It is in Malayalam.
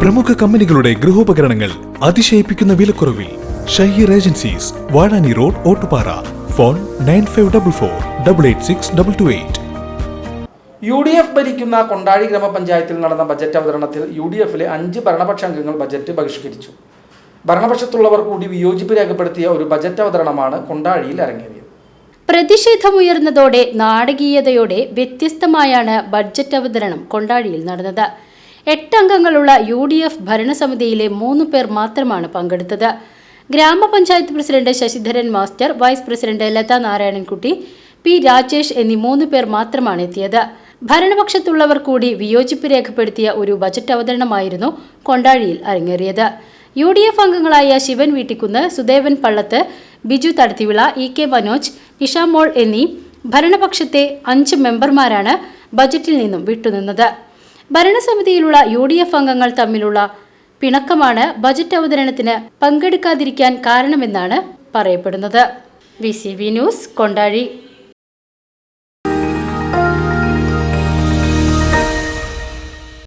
പ്രമുഖ കമ്പനികളുടെ ഗൃഹോപകരണങ്ങൾ അതിശയിപ്പിക്കുന്ന വിലക്കുറവിൽ Shaheer agencies Vazhani road Ottupara. Phone nine five double four double eight six double two eight. U D F ഭരിക്കുന്ന കൊണ്ടാഴി ഗ്രാമപഞ്ചായത്തിൽ നടന്ന ബജറ്റ് അവതരണത്തിൽ യു ഡി എഫിലെ അഞ്ച് ഭരണപക്ഷ അംഗങ്ങൾ ബജറ്റ് ബഹിഷ്കരിച്ചു. ഭരണപക്ഷത്തുള്ളവർ കൂടി വിയോജിപ്പ് രേഖപ്പെടുത്തിയ ഒരു ബജറ്റ് അവതരണമാണ് കൊണ്ടാഴിയിൽ അരങ്ങേറിയത്. പ്രതിഷേധമുയർന്നതോടെ നാടകീയതയോടെ വ്യത്യസ്തമായാണ് ബഡ്ജറ്റ് അവതരണം കൊണ്ടാടിയിൽ നടന്നത്. എട്ടംഗങ്ങളുള്ള യു ഡി എഫ് ഭരണസമിതിയിലെ മൂന്ന് പേർ മാത്രമാണ് പങ്കെടുത്തത്. ഗ്രാമപഞ്ചായത്ത് president Sasidharan master vice president Latha Narayanankutty P Rajesh എന്നീ മൂന്ന് പേർ മാത്രമാണ് എത്തിയത്. ഭരണപക്ഷത്തുള്ളവർ കൂടി വിയോജിപ്പ് രേഖപ്പെടുത്തിയ ഒരു ബജറ്റ് അവതരണമായിരുന്നു കൊണ്ടാഴിയിൽ അരങ്ങേറിയത്. യു ഡി എഫ് അംഗങ്ങളായ ശിവൻ വീട്ടിക്കുന്ന് സുദേവൻ പള്ളത്ത് ബിജു തടത്തിവിള ഇ കെ മനോജ് നിഷാമോൾ എന്നീ ഭരണപക്ഷത്തെ അഞ്ച് മെമ്പർമാരാണ് ബജറ്റിൽ നിന്നും വിട്ടുനിന്നത്. ഭരണസമിതിയിലുള്ള യു ഡി എഫ് അംഗങ്ങൾ തമ്മിലുള്ള പിണക്കമാണ് ബജറ്റ് അവതരണത്തിന് പങ്കെടുക്കാതിരിക്കാൻ കാരണമെന്നാണ് പറയപ്പെടുന്നത്. V C V news Kondazhi.